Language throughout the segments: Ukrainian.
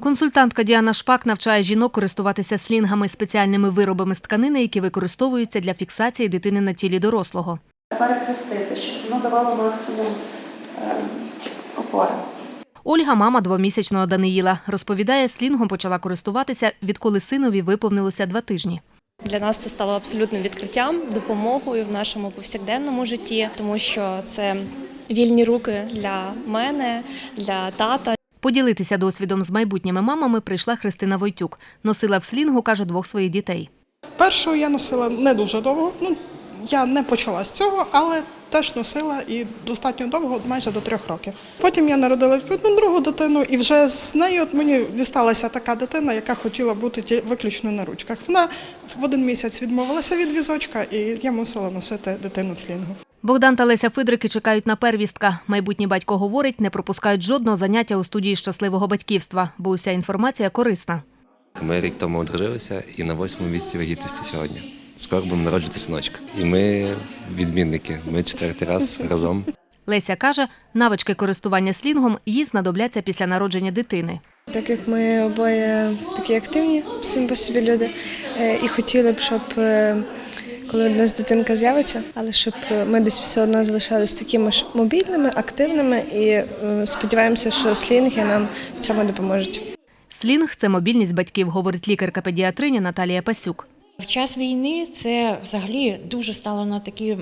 Консультантка Діана Шпак навчає жінок користуватися слінгами спеціальними виробами з тканини, які використовуються для фіксації дитини на тілі дорослого. перехрестити, щоб воно давало максимум е, опори. Ольга, мама двомісячного Даниїла, розповідає, слінгом почала користуватися, відколи синові виповнилося два тижні. Для нас це стало абсолютним відкриттям, допомогою в нашому повсякденному житті, тому що це вільні руки для мене, для тата. Поділитися досвідом з майбутніми мамами прийшла Христина Войтюк. Носила в слінгу, каже, двох своїх дітей. Першого я носила не дуже довго. Ну, я не почала з цього, але теж носила і достатньо довго, майже до трьох років. Потім я народила відповідно другу дитину, і вже з нею от мені дісталася така дитина, яка хотіла бути виключно на ручках. Вона в один місяць відмовилася від візочка, і я мусила носити дитину в слінгу. Богдан та Леся Фидрики чекають на первістка. Майбутній батько говорить, не пропускають жодного заняття у студії щасливого батьківства, бо уся інформація корисна. Ми рік тому одружилися і на восьмому місці вагітності сьогодні. Скоро будемо народжувати синочка. І ми відмінники. Ми четвертий раз разом. Леся каже, навички користування слінгом їй знадобляться після народження дитини. Так як ми обоє такі активні самі по собі люди, е, і хотіли б, щоб е, коли в нас дитинка з'явиться, але щоб е, ми десь все одно залишались такими ж мобільними, активними і е, сподіваємося, що слінги нам в цьому допоможуть. Слінг це мобільність батьків, говорить лікарка-педіатриня Наталія Пасюк. В час війни це взагалі дуже стало на такі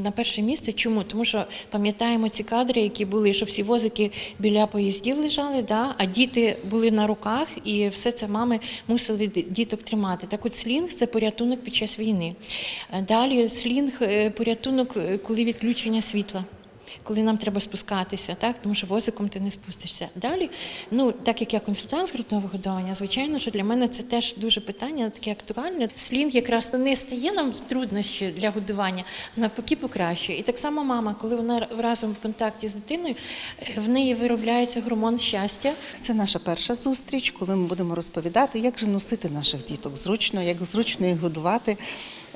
на перше місце. Чому? Тому що пам'ятаємо ці кадри, які були, що всі возики біля поїздів лежали, да? а діти були на руках, і все це мами мусили діток тримати. Так от слінг це порятунок під час війни. Е, Далі слінг е, порятунок, е, коли відключення світла. Коли нам треба спускатися, так тому що возиком ти не спустишся. Далі, ну так як я консультант з грудного годування, звичайно, що для мене це теж дуже питання таке актуальне. Слінг якраз не стає нам труднощі для годування, а навпаки покращує. І так само мама, коли вона разом в контакті з дитиною, е, в неї виробляється гормон щастя. Це наша перша зустріч, коли ми будемо розповідати, як же носити наших діток зручно, як зручно їх годувати,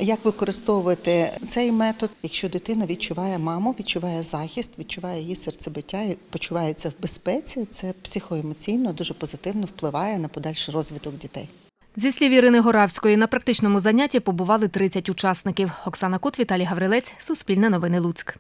як використовувати цей метод. Якщо дитина відчуває маму, відчуває захист, відчуває її серцебиття і почувається в безпеці, це психоемоційно дуже позитивно впливає на подальший розвиток дітей. Зі слів Ірини Горавської, на практичному занятті побували 30 учасників. Оксана Кут, Віталій Гаврилець, Суспільне новини Луцьк.